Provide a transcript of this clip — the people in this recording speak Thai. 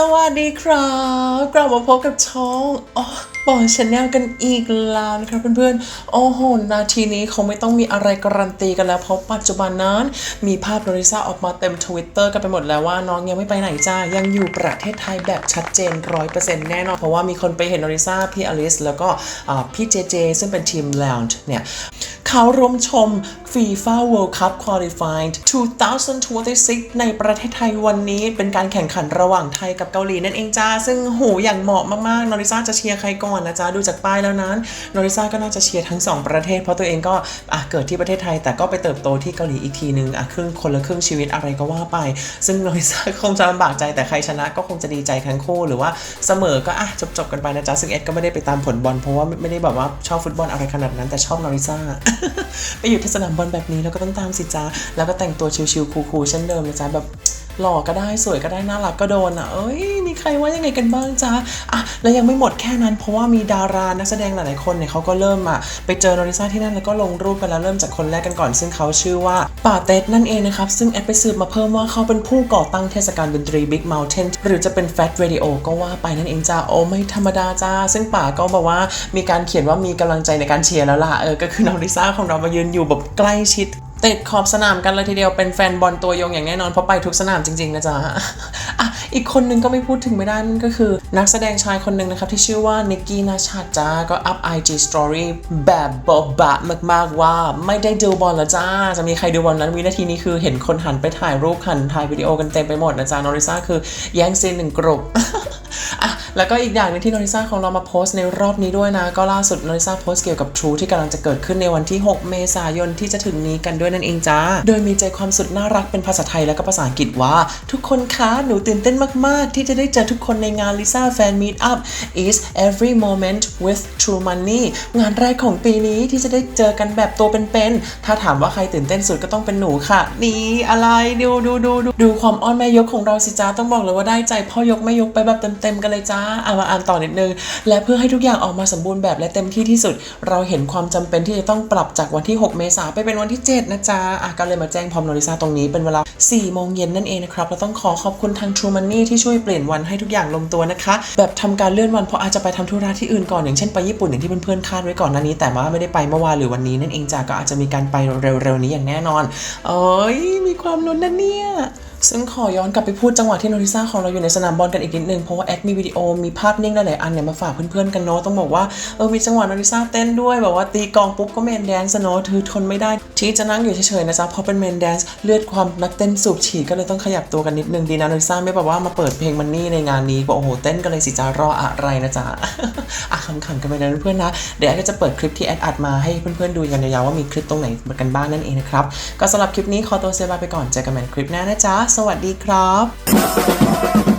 สวัสดีครับ กลับมาพบกับช่องอ๋อ ปอชาแนลกันอีกแล้วนะครับเพื่อนๆ โอ้โห นาทีนี้คงไม่ต้องมีอะไรการันตีกันแล้ว เพราะปัจจุบันนั้น มีภาพโนริซาออกมาเต็มทวิตเตอร์กันไปหมดแล้วว่าน้องยังไม่ไปไหนจ้า ยังอยู่ประเทศไทยแบบชัดเจน100%แน่นอน เพราะว่ามีคนไปเห็นโนริซาพี่อลิส แล้วก็พี่เจเจ ซึ่งเป็นทีม Lounge เนี่ยเขาร่วมชม FIFA World Cup Qualified 2026 ในประเทศไทยวันนี้เป็นการแข่งขันระหว่างไทยกับเกาหลีนั่นเองจ้า ซึ่งโหอย่างเหมาะมากๆนอริซาจะเชียร์ใครก่อนนะจ๊ะ ดูจากป้ายแล้วนั้นนอริซาก็น่าจะเชียร์ทั้งสองประเทศ เพราะตัวเองก็เกิดที่ประเทศไทย แต่ก็ไปเติบโตที่เกาหลีอีกทีนึงอะครึ่งคนละครึ่งชีวิตอะไรก็ว่าไป ซึ่งนอริซาคงจะลำบากใจแต่ใครชนะก็คงจะดีใจทั้งคู่หรือว่าเสมอก็อะจบๆกันไปนะจ๊ะ ซึ่งเอ็ดก็ไม่ได้ไปตามผลบอลเพราะว่าไม่ได้แบบว่าชอบฟุตบอลอะไรขนาดนั้นแต่ชอบนอริซาไปอยู่ที่สนามบอลแบบนี้แล้วก็ต้องตามสิจ้าแล้วก็แต่งตัวชิวๆคูลๆเช่นเดิมนะจ๊ะแบบ หล่อก็ได้สวยก็ได้น่ารักก็โดนอะ เอ้ยมีใครว่ายังไงกันบ้างจ๊ะอะแล้วยังไม่หมดแค่นั้น เพราะว่ามีดารานักแสดงหลายๆคนเนี่ยเขาก็เริ่มอะไปเจอนอริซาที่นั่นแล้วก็ลงรูปกันแล้วเริ่มจากคนแรกกันก่อน ซึ่งเขาชื่อว่าป่าเต็ดนั่นเองนะครับ ซึ่งแอดไปสืบมาเพิ่มว่าเขาเป็นผู้ก่อตั้งเทศกาลดนตรี Big Mountain หรือจะเป็น Fat Radio ก็ว่าไปนั่นเองจ้าโอ้ไม่ธรรมดาจ้า ซึ่งป่าก็บอกว่ามีการเขียนว่ามีกำลังใจในการเชียร์แล้วล่ะเออก็คือนอริซาของเรามายืนอยู่แบบใกล้ชิด ติดขอบสนามกันเลยทีเดียวเป็นแฟนบอลตัวยงอย่างแน่นอน เพราะไปทุกสนามจริงๆนะจ๊ะอะอีกคนนึงก็ไม่พูดถึงไม่ได้นั่นก็คือ นักแสดงชายคนหนึ่งนะครับ ที่ชื่อว่านิกกี้นาชาจ้าก็อัพ IG Story แบบบบะมากๆว่าไม่ได้ดูบอลแล้วจ้า จะมีใครดูบอลนั้นวินาทีนี้คือเห็นคนหันไปถ่ายรูปหันถ่ายวิดีโอกันเต็มไปหมดนะจ๊ะนอริซาคือแย่งซีนหนึ่งกลุ่มอะแล้วก็อีกอย่างหนึงที่นอริซาของเรามาโพสต์ในรอบนี้ด้วยนะ ก็ล่าสุดนอริซาโพสต์เกี่ยวกับ True ที่กำลังจะเกิดขึ้นในวันที่ 6 เมษายนที่จะถึงนี้กันด้วยนั่นเองจ้า โดยมีใจความสุดน่ารักเป็นภาษาไทยและก็ภาษาอังกฤษว่า ทุกคนคะหนูตื่นเต้นมาก ๆ ที่จะได้เจอทุกคนในงาน Lisa Fan Meet Up is every moment with True Money งานแรกของปีนี้ที่จะได้เจอกันแบบตัวเป็นๆถ้าถามว่าใครตื่นเต้นสุดก็ต้องเป็นหนูค่ะ นี่อะไรดูดูดูดูดูความอ้อนแม่ยกของเราสิจ้าต้องบอกเลยว่าได้ใจพ่อยกแม่ยกไปแบบเต็มๆกันเลยจ้าเอะมาอ่านต่อนิดนึง และเพื่อให้ทุกอย่างออกมาสมบูรณ์แบบและเต็มที่ที่สุด เราเห็นความจำเป็นที่จะต้องปรับจากวันที่ 6 เมษายนไปเป็นวันที่ 7 นะจ๊ะอะก็เลยมาแจ้งพร้อมโนริซาตรงนี้เป็นเวลา4โมงเย็นนั่นเองนะครับเราต้องขอขอบคุณทาง True Money ที่ช่วยเปลี่ยนวันให้ทุกอย่างลงตัวนะคะ แบบทำการเลื่อนวันเพราะอาจจะไปทำธุระที่อื่นก่อนอย่างเช่นไปญี่ปุ่นอย่างที่เพื่อนๆคาดไว้ก่อนหน้านี้ แต่ว่าไม่ได้ไปเมื่อวานหรือวันนี้นั่นเองจ้ะก็อาจจะมีการไปเร็วๆนี้อย่างแน่นอนเอ้ยมีความลุ้นนะเนี่ย ซึ่งขอย้อนกลับไปพูดจังหวะที่โนริซ่าของเราอยู่ในสนามบอลกันอีกนิดนึง เพราะว่าแอดมีวิดีโอมีภาพนิ่งหลายๆอันเนี่ยมาฝากเพื่อนๆกันเนาะต้องบอกว่าเออมีจังหวะโนริซ่าเต้นด้วยแบบว่าตีกองปุ๊บก็เมนแดนซ์เนาะเธอทนไม่ได้ ที่จะนั่งอยู่เฉยๆนะจ๊ะเพราะเป็นเมนแดนซ์เลือดความนักเต้นสูบฉีดก็เลยต้องขยับตัวกันนิดนึงดีนะโนริซ่าไม่แบบว่ามาเปิดเพลงมันนี่ในงานนี้บอกโอ้โหเต้นกันเลยสิจ้ารออะไรนะจ๊ะอะขำๆกันไปนะเพื่อนๆนะเดี๋ยวก็จะเปิดคลิปที่แอดอัดมาให้เพื่อนๆดูกันยาวๆว่ามีคลิปตรงไหนกันบ้างนั่นเองนะครับก็สำหรับคลิปนี้ขอตัวเซบายไปก่อนเจอกันใหม่คลิปหน้านะจ๊ะสวัสดีครับ